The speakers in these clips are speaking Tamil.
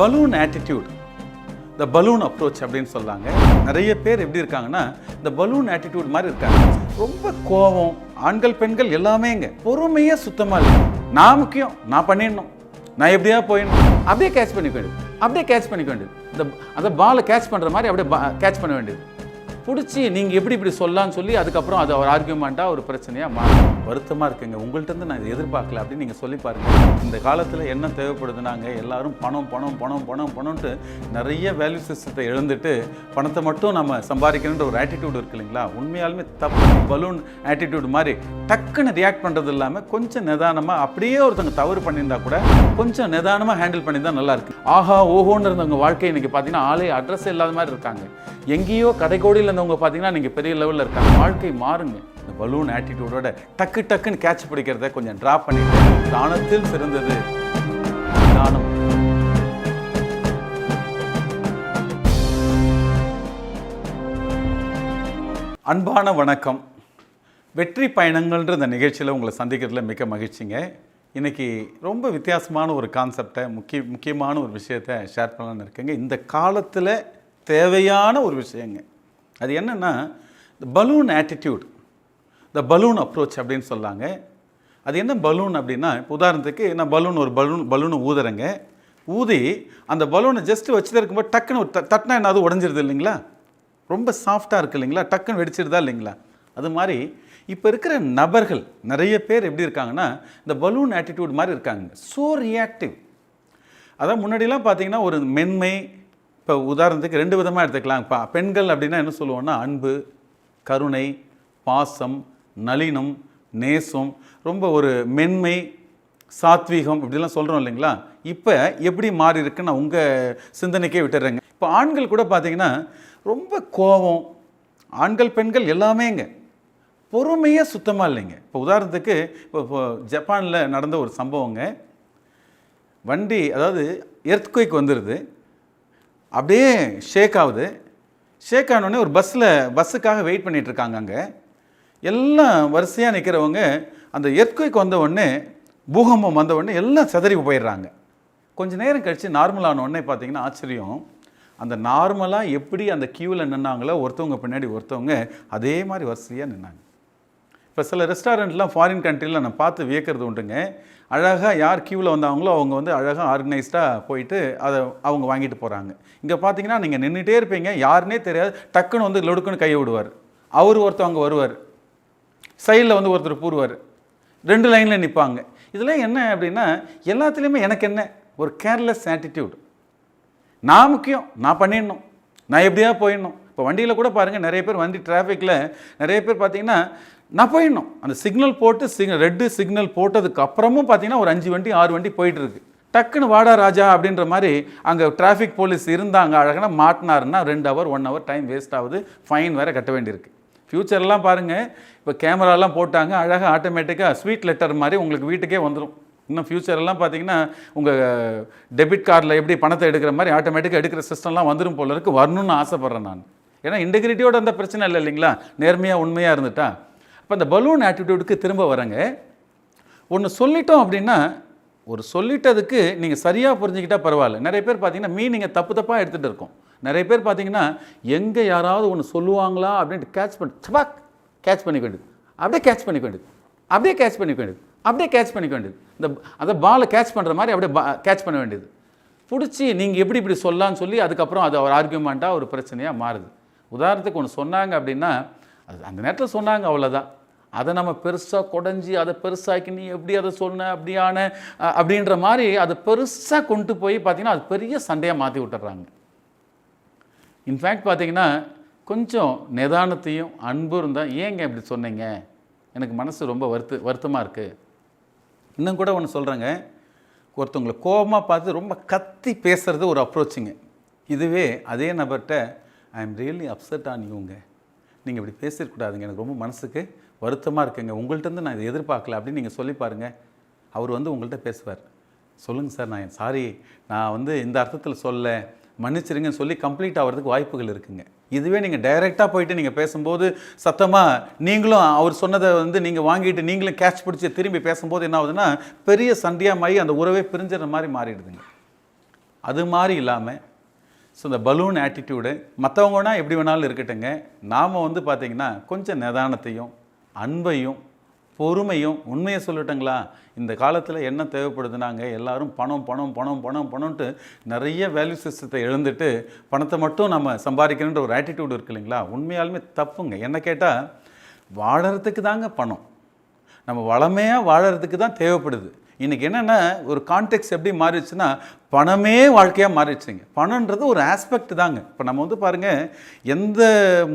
பலூன் ஆட்டிடியூட் இந்த பலூன் அப்ரோச் அப்படின்னு சொல்கிறாங்க நிறைய பேர் எப்படி இருக்காங்கன்னா இந்த பலூன் ஆட்டிடியூட் மாதிரி இருக்காங்க. ரொம்ப கோபம் ஆண்கள் பெண்கள் எல்லாமேங்க பொறுமையாக சுத்தமாக இல்லை. நான் முக்கியம் நான் பண்ணிடணும். நான் எப்படியா போயிடணும்? அப்படியே கேட்ச் பண்ணிக்க வேண்டியது. அப்படியே கேட்ச் பண்ணிக்க வேண்டியது. இந்த அந்த பாலை கேட்ச் பண்ணுற மாதிரி அப்படியே கேட்ச் பண்ண வேண்டியது. பிடிச்சி நீங்கள் எப்படி இப்படி சொல்லலாம்னு சொல்லி அதுக்கப்புறம் அது ஒரு ஆர்கியூமெண்ட்டாக ஒரு பிரச்சனையாக மாறும். வருத்தமாக இருக்குங்க. உங்கள்கிட்டருந்து நான் இதை எதிர்பார்க்கல அப்படின்னு நீங்கள் சொல்லி பாருங்கள் இந்த காலத்தில் என்ன தேவைப்படுதுனாங்க எல்லாரும் பணம் பணம் பணம் பணம் பணம்ட்டு நிறைய வேல்யூ சிஸ்டத்தை எழுந்துட்டு பணத்தை மட்டும் நம்ம சம்பாதிக்கணுன்ற ஒரு ஆட்டிடியூட் இருக்கு இல்லைங்களா? உண்மையாலுமே தப்பு. பலூன் ஆட்டிடியூட் மாதிரி டக்குன்னு ரியாக்ட் பண்ணுறது இல்லாமல் கொஞ்சம் நிதானமாக அப்படியே ஒருத்தவங்க தவறு பண்ணியிருந்தா கூட கொஞ்சம் நிதானமாக ஹேண்டில் பண்ணியிருந்தால் நல்லா ஆஹா ஓஹோன்னு இருந்தவங்க வாழ்க்கை இன்னைக்கு பார்த்தீங்கன்னா ஆளே அட்ரஸ் இல்லாத மாதிரி இருக்காங்க. எங்கேயோ கடைக்கோடியில் இருந்தவங்க பார்த்தீங்கன்னா நீங்கள் பெரிய லெவலில் இருக்காங்க. வாழ்க்கை மாறுங்க. இந்த பலூன் ஆட்டிடியூடோட டக்கு டக்குன்னு கேட்ச் பிடிக்கிறத கொஞ்சம் ட்ராப் பண்ணிட்டு தானத்தில் சிறந்தது. தானம். அன்பான வணக்கம். வெற்றி பயணங்கள்ன்ற இந்த நிகழ்ச்சியில் உங்களை சந்திக்கிறதுல மிக்க மகிழ்ச்சிங்க. இன்றைக்கி ரொம்ப வித்தியாசமான ஒரு கான்செப்டை முக்கிய முக்கியமான ஒரு விஷயத்தை ஷேர் பண்ணலான்னு இருக்கேங்க. இந்த காலத்தில் தேவையான ஒரு விஷயங்க. அது என்னென்னா இந்த பலூன் ஆட்டிடியூட் இந்த பலூன் அப்ரோச் அப்படின்னு சொல்லாங்க. அது என்ன பலூன் அப்படின்னா இப்போ உதாரணத்துக்கு நான் பலூன் ஒரு பலூன் பலூனை ஊதுறேங்க. ஊதி அந்த பலூனை ஜஸ்ட் வச்சுட்டு இருக்கும்போது டக்குன்னு ஒரு த- தட்டினா என்ன அது உடஞ்சிருது இல்லைங்களா? ரொம்ப சாஃப்டாக இருக்குது இல்லைங்களா? டக்குன்னு வெடிச்சிருதா இல்லைங்களா? அது மாதிரி இப்போ இருக்கிற நபர்கள் நிறைய பேர் எப்படி இருக்காங்கன்னா இந்த பலூன் ஆட்டிடியூட் மாதிரி இருக்காங்க. ஸோ ரியாக்டிவ் அதான் முன்னாடிலாம் பார்த்தீங்கன்னா ஒரு மென்மை இப்போ உதாரணத்துக்கு ரெண்டு விதமாக எடுத்துக்கலாம். இப்போ பெண்கள் அப்படின்னா என்ன சொல்லுவோம்னா அன்பு கருணை பாசம் நளினம் நேசம் ரொம்ப ஒரு மென்மை சாத்வீகம் இப்படிலாம் சொல்கிறோம் இல்லைங்களா? இப்போ எப்படி மாறி இருக்குன்னு நான் உங்கள் சிந்தனைக்கே விட்டுறேங்க. இப்போ ஆண்கள் கூட பார்த்தீங்கன்னா ரொம்ப கோபம். ஆண்கள் பெண்கள் எல்லாமேங்க பொறுமையே சுத்தமாக இல்லைங்க. இப்போ உதாரணத்துக்கு இப்போ இப்போ ஜப்பானில் நடந்த ஒரு சம்பவங்க. வண்டி அதாவது எர்த்குயிக் வந்துடுது அப்படியே ஷேக் ஆகுது. ஷேக் ஆனோடனே ஒரு பஸ்ஸில் பஸ்ஸுக்காக வெயிட் பண்ணிகிட்ருக்காங்க அங்கே. எல்லாம் வரிசையாக நிற்கிறவங்க அந்த எர்த்குயிக் வந்த உடனே பூகம்பம் வந்த உடனே எல்லாம் சிதறி போயிடுறாங்க. கொஞ்ச நேரம் கழித்து நார்மலான உடனே பார்த்தீங்கன்னா ஆச்சரியம். அந்த நார்மலாக எப்படி அந்த க்யூவில் நின்னாங்களோ ஒருத்தவங்க பின்னாடி ஒருத்தவங்க அதே மாதிரி வரிசையாக நின்னாங்க. இப்போ சில ரெஸ்டாரண்ட்லாம் ஃபாரின் கண்ட்ரியில் நான் பார்த்து வியக்கிறது உண்டுங்க. அழகாக யார் க்யூவில் வந்தாங்களோ அவங்க வந்து அழகாக ஆர்கனைஸ்டாக போயிட்டு அதை அவங்க வாங்கிட்டு போகிறாங்க இங்கே பார்த்தீங்கன்னா நீங்கள் நின்றுட்டே இருப்பீங்க. யாருன்னே தெரியாது. டக்குன்னு வந்து லொடுக்குன்னு கையை விடுவார். அவர் ஒருத்தவங்க வருவார். சைடில் வந்து ஒருத்தர் பூருவார் ரெண்டு லைனில் நிற்பாங்க இதெல்லாம் என்ன அப்படின்னா எல்லாத்துலேயுமே எனக்கு என்ன? ஒரு கேர்லெஸ் ஆட்டிடியூட் நான் முக்கியம். நான் பண்ணிடணும். நான் எப்படியா போயிடணும்? இப்போ வண்டியில் கூட பாருங்கள் நிறைய பேர் வண்டி டிராஃபிக்கில் நிறைய பேர் பார்த்தீங்கன்னா நான் போயிடணும். அந்த சிக்னல் போட்டு சிக்னல் ரெட்டு சிக்னல் போட்டதுக்கு அப்புறமும் பார்த்தீங்கன்னா ஒரு அஞ்சு வண்டி ஆறு வண்டி போயிட்டு இருக்கு டக்குன்னு வாடா ராஜா அப்படின்ற மாதிரி அங்கே டிராஃபிக் போலீஸ் இருந்தாங்க அழகான மாட்டினாருன்னா ரெண்டு hour one hour time waste ஆகுது. ஃபைன் வேறு கட்ட வேண்டியிருக்கு. ஃப்யூச்சர்லாம் பாருங்கள் இப்போ கேமராலாம் போட்டாங்க அழகாக ஆட்டோமேட்டிக்காக ஸ்வீட் லெட்டர் மாதிரி உங்களுக்கு வீட்டுக்கே வந்துடும் இன்னும் ஃப்யூச்சர்லாம் பார்த்தீங்கன்னா உங்கள் டெபிட் கார்டில் எப்படி பணத்தை எடுக்கிற மாதிரி ஆட்டோமேட்டிக்காக எடுக்கிற சிஸ்டம்லாம் வந்துடும் போல இருக்கு. வரணும்னு ஆசைப்பட்றேன் நான். ஏன்னா இன்டெகிரிட்டியோட அந்த பிரச்சனை இல்லை இல்லைங்களா? நேர்மையாக உண்மையாக இருந்துட்டா இப்போ அந்த பலூன் ஆட்டிடியூடுக்கு திரும்ப வரங்க. ஒன்று சொல்லிட்டோம் அப்படின்னா ஒரு சொல்லிட்டதுக்கு நீங்கள் சரியாக புரிஞ்சுக்கிட்டால் பரவாயில்ல. நிறைய பேர் பார்த்தீங்கன்னா மீனிங்கை தப்பு தப்பாக எடுத்துகிட்டு இருக்கோம். நிறைய பேர் பார்த்தீங்கன்னா எங்கே யாராவது ஒன்று சொல்லுவாங்களா அப்படின்ட்டு கேட்ச் பண்ணி சபாக் கேட்ச் பண்ணிக்க வேண்டியது. அப்படியே கேட்ச் பண்ணிக்க வேண்டியது. அப்படியே கேட்ச் பண்ணிக்க வேண்டியது. அப்படியே கேட்ச் பண்ணிக்க வேண்டியது. இந்த அந்த பாலை கேட்ச் பண்ணுற மாதிரி அப்படியே கேட்ச் பண்ண வேண்டியது. பிடிச்சி நீங்கள் எப்படி இப்படி சொல்லலான்னு சொல்லி அதுக்கப்புறம் அது ஒரு ஆர்கியூமெண்ட்டாக ஒரு பிரச்சனையாக மாறுது. உதாரணத்துக்கு ஒன்று சொன்னாங்க அப்படின்னா அது அந்த நேரத்தில் சொன்னாங்க அவ்வளோதான் அதை நம்ம பெருசாக குடஞ்சி அதை பெருசாக்கி நீ எப்படி அதை சொன்ன? அப்படியான அப்படின்ற மாதிரி அதை பெருசாக கொண்டு போய் பார்த்தீங்கன்னா அது பெரிய சண்டையாக மாற்றி விட்டுறாங்க. இன்ஃபேக்ட் பார்த்தீங்கன்னா கொஞ்சம் நிதானத்தையும் அன்பும் இருந்தால் ஏங்க இப்படி சொன்னீங்க? எனக்கு மனசு ரொம்ப வருத்து வருத்தமாக இருக்குது இன்னும் கூட ஒன்று சொல்கிறேங்க ஒருத்தவங்களை கோபமாக பார்த்து ரொம்ப கத்தி பேசுகிறது ஒரு அப்ரோச்சுங்க இதுவே அதே நபர்கிட்ட I am really upset on யூங்க நீங்கள் இப்படி பேசிடக்கூடாதுங்க எனக்கு ரொம்ப மனசுக்கு வருத்தமாக இருக்குங்க. உங்கள்கிட்ட நான் இதை எதிர்பார்க்கல அப்படின்னு நீங்கள் சொல்லி பாருங்கள் அவர் வந்து உங்கள்கிட்ட பேசுவார். சொல்லுங்கள் சார் நான் சாரி நான் வந்து இந்த அர்த்தத்தில் சொல்ல மன்னிச்சிருங்கன்னு சொல்லி கம்ப்ளீட் ஆகிறதுக்கு வாய்ப்புகள் இருக்குங்க. இதுவே நீங்கள் டைரெக்டாக போயிட்டு நீங்கள் பேசும்போது சத்தமாக நீங்களும் அவர் சொன்னதை வந்து நீங்கள் வாங்கிட்டு நீங்களும் கேட்ச் பிடிச்சி திரும்பி பேசும்போது என்ன ஆகுதுன்னா பெரிய சண்டையாக மாறி அந்த உறவே பிரிஞ்சுற மாதிரி மாறிடுதுங்க. அது மாதிரி இல்லாமல் ஸோ இந்த பலூன் ஆட்டிடியூடு மற்றவங்கன்னா எப்படி வேணாலும் இருக்கட்டுங்க நாம் வந்து பார்த்திங்கன்னா கொஞ்சம் நிதானத்தையும் அன்பையும் பொறுமையும் உண்மையை சொல்லட்டுங்களா? இந்த காலத்தில் என்ன தேவைப்படுதுனாங்க? எல்லோரும் பணம் பணம் பணம் பணம் பணம்ட்டு நிறைய வேல்யூ சிஸ்டத்தை எழுந்துட்டு பணத்தை மட்டும் நம்ம சம்பாதிக்கணுன்ற ஒரு ஆட்டிடியூடு இருக்கு இல்லைங்களா? உண்மையாலுமே தப்புங்க. என்ன கேட்டால் வாழறதுக்கு தாங்க பணம். நம்ம வளமையாக வாழறதுக்கு தான் தேவைப்படுது. இன்றைக்கி என்னென்னா ஒரு கான்டெக்ட் எப்படி மாறிடுச்சுன்னா பணமே வாழ்க்கையாக மாறிடுச்சுங்க. பணன்றது ஒரு ஆஸ்பெக்ட் தாங்க. இப்போ நம்ம வந்து பாருங்கள் எந்த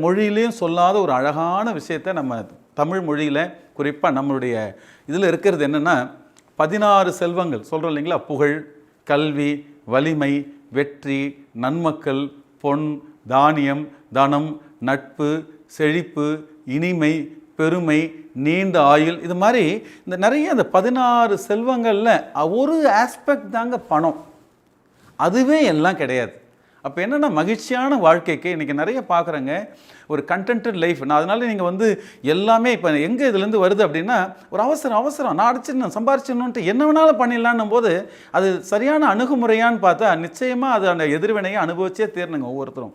மொழியிலையும் சொல்லாத ஒரு அழகான விஷயத்தை நம்ம தமிழ் மொழியில் குறிப்பாக நம்மளுடைய இதில் இருக்கிறது என்னென்னா பதினாறு செல்வங்கள். சொல்கிறோம் இல்லைங்களா? புகழ் கல்வி வலிமை வெற்றி நன்மக்கள் பொன் தானியம் தனம் நட்பு செழிப்பு இனிமை பெருமை நீண்ட ஆயுள் இது மாதிரி இந்த நிறைய இந்த பதினாறு செல்வங்களில் ஒரு ஆஸ்பெக்ட் தாங்க பணம். அதுவே எல்லாம் கிடையாது. அப்போ என்னென்னா மகிழ்ச்சியான வாழ்க்கைக்கு இன்றைக்கி நிறைய பார்க்குறேங்க ஒரு கண்டென்ட் லைஃப் நான் அதனால நீங்கள் வந்து எல்லாமே இப்போ எங்கே இதுலேருந்து வருது அப்படின்னா ஒரு அவசரம் அவசரம். நான் அடிச்சிடணும் சம்பாரிச்சிடணுன்ட்டு என்ன வேணாலும் பண்ணிடலான்னும் போது அது சரியான அணுகுமுறையான்னு பார்த்தா நிச்சயமாக அது அந்த எதிர்வினையை அனுபவிச்சே தீரணுங்க ஒவ்வொருத்தரும்.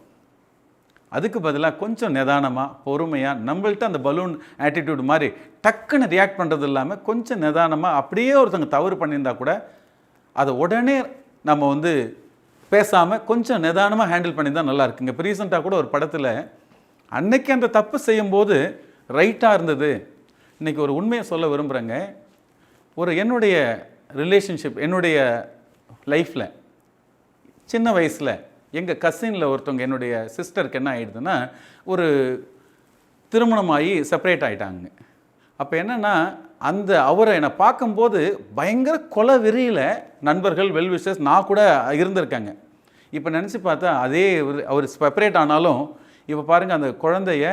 அதுக்கு பதிலாக கொஞ்சம் நிதானமாக பொறுமையாக நம்மள்ட்ட அந்த பலூன் ஆட்டிடியூட் மாதிரி டக்குன்னு ரியாக்ட் பண்ணுறது இல்லாமல் கொஞ்சம் நிதானமாக அப்படியே ஒருத்தங்க தவறு பண்ணியிருந்தா கூட அதை உடனே நம்ம வந்து பேசாமல் கொஞ்சம் நிதானமாக ஹேண்டில் பண்ணியிருந்தால் நல்லா இருக்குங்க இப்போ ரீசெண்டாக கூட ஒரு படத்தில் அன்னைக்கு அந்த தப்பு செய்யும்போது ரைட்டாக இருந்தது. இன்றைக்கி ஒரு உண்மையை சொல்ல விரும்புகிறேங்க ஒரு என்னுடைய ரிலேஷன்ஷிப் என்னுடைய லைஃப்பில் சின்ன வயசில் எங்கள் கசினில் ஒருத்தவங்க என்னுடைய சிஸ்டருக்கு என்ன ஆகிடுதுன்னா ஒரு திருமணமாகி செப்பரேட் ஆகிட்டாங்க அப்போ என்னென்னா அந்த அவரை என்னை பார்க்கும்போது பயங்கர கொலை வெறியில் நண்பர்கள் வெல்விஷஸ் நான் கூட இருந்திருக்காங்க. இப்போ நினச்சி பார்த்தா அதே ஒரு அவர் செப்பரேட் ஆனாலும் இப்போ பாருங்கள் அந்த குழந்தைய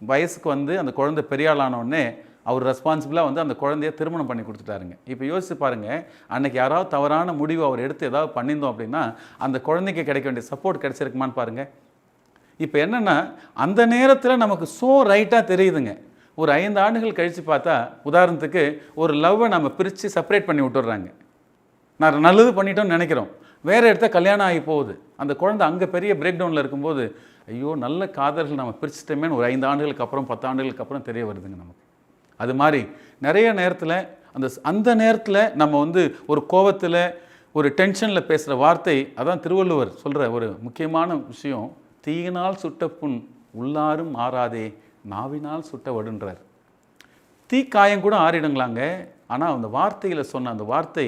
வயசுக்கு வந்து அந்த குழந்தை பெரியாளானோடனே அவர் ரெஸ்பான்சிபிளாக வந்து அந்த குழந்தைய திருமணம் பண்ணி கொடுத்துட்டாருங்க. இப்போ யோசிச்சு பாருங்கள் அன்னைக்கு யாராவது தவறான முடிவு அவர் எடுத்து ஏதாவது பண்ணியிருந்தோம் அப்படின்னா அந்த குழந்தைக்கு கிடைக்க வேண்டிய சப்போர்ட் கிடைச்சிருக்குமான்னு பாருங்கள் இப்போ என்னென்னா அந்த நேரத்தில் நமக்கு ஸோ ரைட்டாக தெரியுதுங்க. ஒரு ஐந்து ஆண்டுகள் கழித்து பார்த்தா உதாரணத்துக்கு ஒரு லவ்வை நம்ம பிரித்து செப்பரேட் பண்ணி விட்டுடுறாங்க. நான் நல்லது பண்ணிட்டோம்னு நினைக்கிறோம். வேறு இடத்த கல்யாணம் ஆகி போகுது. அந்த குழந்தை அங்கே பெரிய பிரேக் டவுனில் இருக்கும்போது ஐயோ நல்ல காதல்கள் நம்ம பிரிச்சிட்டோமேன்னு ஒரு ஐந்து ஆண்டுகளுக்கு அப்புறம் பத்து ஆண்டுகளுக்கு அப்புறம் தெரிய வருதுங்க நமக்கு. அது மாதிரி நிறைய நேரத்தில் அந்த அந்த நேரத்தில் நம்ம வந்து ஒரு கோவத்தில் ஒரு டென்ஷனில் பேசுகிற வார்த்தை அதான் திருவள்ளுவர் சொல்கிற ஒரு முக்கியமான விஷயம். தீயினால் சுட்ட புண் உள்ளாரும் ஆறாதே நாவினால் சுட்ட வடுன்றார். காயம் கூட ஆறிடுங்களாங்க. ஆனால் அந்த வார்த்தையில் சொன்ன அந்த வார்த்தை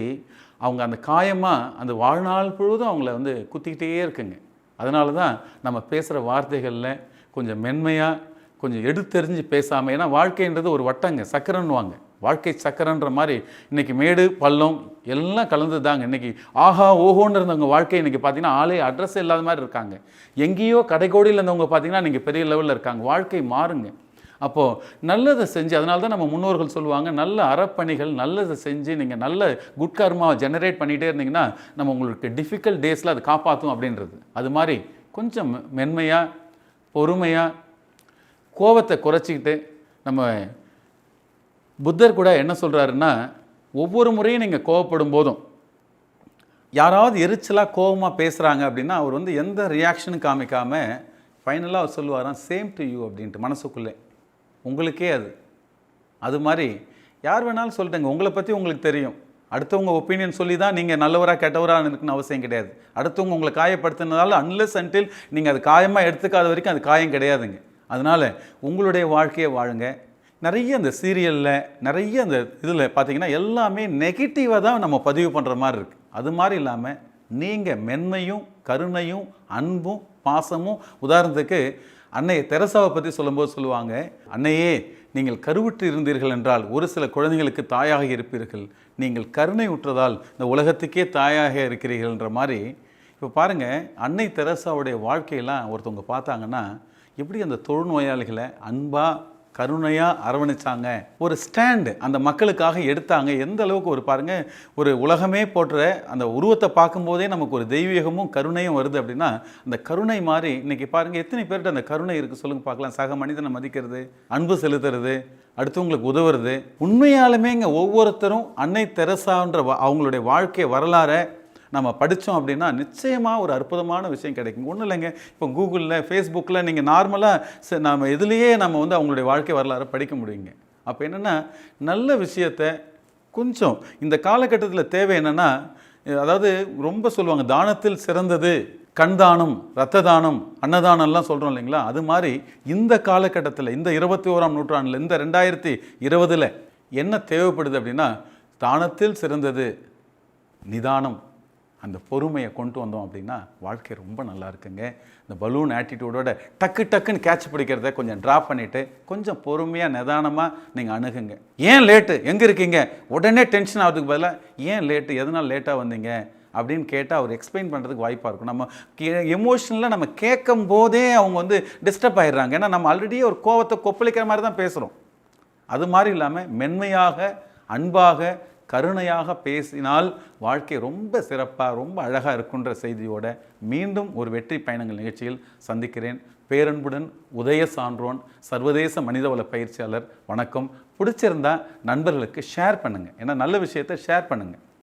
அவங்க அந்த காயமாக அந்த வாழ்நாள் பொழுதும் அவங்கள வந்து குத்திக்கிட்டே இருக்குங்க. அதனால தான் நம்ம பேசுகிற வார்த்தைகளில் கொஞ்சம் மென்மையாக கொஞ்சம் எடுத்தெறிஞ்சு பேசாமல் ஏன்னா வாழ்க்கைன்றது ஒரு வட்டங்க சக்கரன்னுவாங்க. வாழ்க்கை சக்கரன்ற மாதிரி இன்றைக்கி மேடு பள்ளம் எல்லாம் கலந்து தாங்க இன்றைக்கி ஆஹா ஓஹோன்னு இருந்தவங்க வாழ்க்கை இன்றைக்கி பார்த்தீங்கன்னா ஆளே அட்ரஸ் இல்லாத மாதிரி இருக்காங்க. எங்கேயோ கடைக்கோடியில் இருந்தவங்க பார்த்தீங்கன்னா நீங்கள் பெரிய லெவலில் இருக்காங்க. வாழ்க்கை மாறுங்க. அப்போது நல்லதை செஞ்சு அதனால தான் நம்ம முன்னோர்கள் சொல்லுவாங்க நல்ல அறப்பணிகள் நல்லதை செஞ்சு நீங்கள் நல்ல குட் கர்மாவை ஜெனரேட் பண்ணிகிட்டே இருந்தீங்கன்னா நம்ம உங்களுக்கு டிஃபிகல்ட் டேஸில் அதை காப்பாற்றும் அப்படின்றது. அது மாதிரி கொஞ்சம் மென்மையாக பொறுமையாக கோபத்தை குறைச்சிக்கிட்டு நம்ம புத்தர் கூட என்ன சொல்கிறாருன்னா ஒவ்வொரு முறையும் நீங்கள் கோவப்படும் போதும். யாராவது எரிச்சலாக கோபமாக பேசுகிறாங்க அப்படின்னா அவர் வந்து எந்த ரியாக்ஷனும் காமிக்காமல் ஃபைனலாக அவர் சொல்லுவாராம் சேம் டு யூ அப்படின்ட்டு மனசுக்குள்ளே. உங்களுக்கே அது. அது மாதிரி யார் வேணாலும் சொல்லிட்டேங்க. உங்களை பற்றி உங்களுக்கு தெரியும். அடுத்தவங்க ஒப்பீனியன் சொல்லி தான் நீங்கள் நல்லவராக கெட்டவராக இருக்குன்னு அவசியம் கிடையாது. அடுத்தவங்க உங்களை காயப்படுத்தினதால அன்லெஸ் அன்டில் நீங்கள் அது காயமாக எடுத்துக்காத வரைக்கும் அது காயம் கிடையாதுங்க. அதனால் உங்களுடைய வாழ்க்கையை வாழுங்க. நிறைய அந்த சீரியலில் நிறைய அந்த இதில் பார்த்தீங்கன்னா எல்லாமே நெகட்டிவாக தான் நம்ம பதிவு பண்ணுற மாதிரி இருக்குது அது மாதிரி இல்லாமல் நீங்கள் மென்மையும் கருணையும் அன்பும் பாசமும் உதாரணத்துக்கு அன்னை தெரசாவை பற்றி சொல்லும்போது சொல்லுவாங்க அன்னையே நீங்கள் கருவுற்று இருந்தீர்கள் என்றால் ஒரு சில குழந்தைங்களுக்கு தாயாக இருப்பீர்கள். நீங்கள் கருணை உற்றதால் இந்த உலகத்துக்கே தாயாக இருக்கிறீர்கள்ன்ற மாதிரி. இப்போ பாருங்கள் அன்னை தெரசாவுடைய வாழ்க்கையெல்லாம் ஒருத்தவங்க பார்த்தாங்கன்னா எப்படி அந்த தொழுநோயாளிகளை அன்பாக கருணையாக அரவணைச்சாங்க? ஒரு ஸ்டாண்டு அந்த மக்களுக்காக எடுத்தாங்க. எந்த அளவுக்கு ஒரு பாருங்க ஒரு உலகமே போற்ற அந்த உருவத்தை பார்க்கும்போதே நமக்கு ஒரு தெய்வீகமும் கருணையும் வருது அப்படின்னா அந்த கருணை மாதிரி இன்னைக்கு பாருங்கள் எத்தனை பேர்கிட்ட அந்த கருணை இருக்குது சொல்லுங்கள் பார்க்கலாம். சக மனிதனை மதிக்கிறது அன்பு செலுத்துறது அடுத்தவங்களுக்கு உதவுறது. உண்மையாலுமே இங்கே ஒவ்வொருத்தரும் அன்னை தெரசான்ற வா- அவங்களுடைய வாழ்க்கை வரலாறை நம்ம படித்தோம் அப்படின்னா நிச்சயமாக ஒரு அற்புதமான விஷயம் கிடைக்கும். ஒன்றும் இல்லைங்க. இப்போ கூகுளில் ஃபேஸ்புக்கில் நீங்கள் நார்மலாக நம்ம இதுலேயே நம்ம வந்து அவங்களுடைய வாழ்க்கை வரலாறு படிக்க முடியுங்க. அப்போ என்னென்னா நல்ல விஷயத்தை கொஞ்சம் இந்த காலகட்டத்தில் தேவை என்னென்னா அதாவது ரொம்ப சொல்லுவாங்க தானத்தில் சிறந்தது கண் தானம் ரத்த தானம் அன்னதானம்லாம் சொல்கிறோம் இல்லைங்களா? அது மாதிரி இந்த காலகட்டத்தில் இந்த இருபத்தி ஓராம் நூற்றாண்டில் இந்த ரெண்டாயிரத்தி இருபதில் என்ன தேவைப்படுது அப்படின்னா தானத்தில் சிறந்தது நிதானம். அந்த பொறுமையை கொண்டு வந்தோம் அப்படின்னா வாழ்க்கை ரொம்ப நல்லா இருக்குங்க. இந்த பலூன் ஆட்டிடியூடோட டக்கு டக்குன்னு கேட்ச் பிடிக்கிறத கொஞ்சம் ட்ராப் பண்ணிவிட்டு கொஞ்சம் பொறுமையாக நிதானமாக நீங்கள் அணுகுங்க. ஏன் லேட்டு எங்கே இருக்கீங்க? உடனே டென்ஷன் ஆகிறதுக்கு பதிலாக ஏன் லேட்டு எதனால் லேட்டாக வந்தீங்க? அப்படின்னு கேட்டால் அவர் எக்ஸ்பிளைன் பண்ணுறதுக்கு வாய்ப்பாக இருக்கும். நம்ம எமோஷனலாக நம்ம கேட்கும் போதே அவங்க வந்து டிஸ்டர்ப் ஆயிடுறாங்க. ஏன்னா நம்ம ஆல்ரெடியே ஒரு கோவத்தை கொப்பளிக்கிற மாதிரி தான் பேசுகிறோம் அது மாதிரி இல்லாமல் மென்மையாக அன்பாக கருணையாக பேசினால் வாழ்க்கை ரொம்ப சிறப்பாக ரொம்ப அழகாக இருக்குன்ற செய்தியோட மீண்டும் ஒரு வெற்றி பயணங்கள் நிகழ்ச்சியில் சந்திக்கிறேன். பேரன்புடன் உதய சான்றோன் சர்வதேச மனிதவள பயிற்சியாளர். வணக்கம். பிடிச்சிருந்தா நண்பர்களுக்கு ஷேர் பண்ணுங்கள் ஏன்னா நல்ல விஷயத்தை ஷேர் பண்ணுங்கள்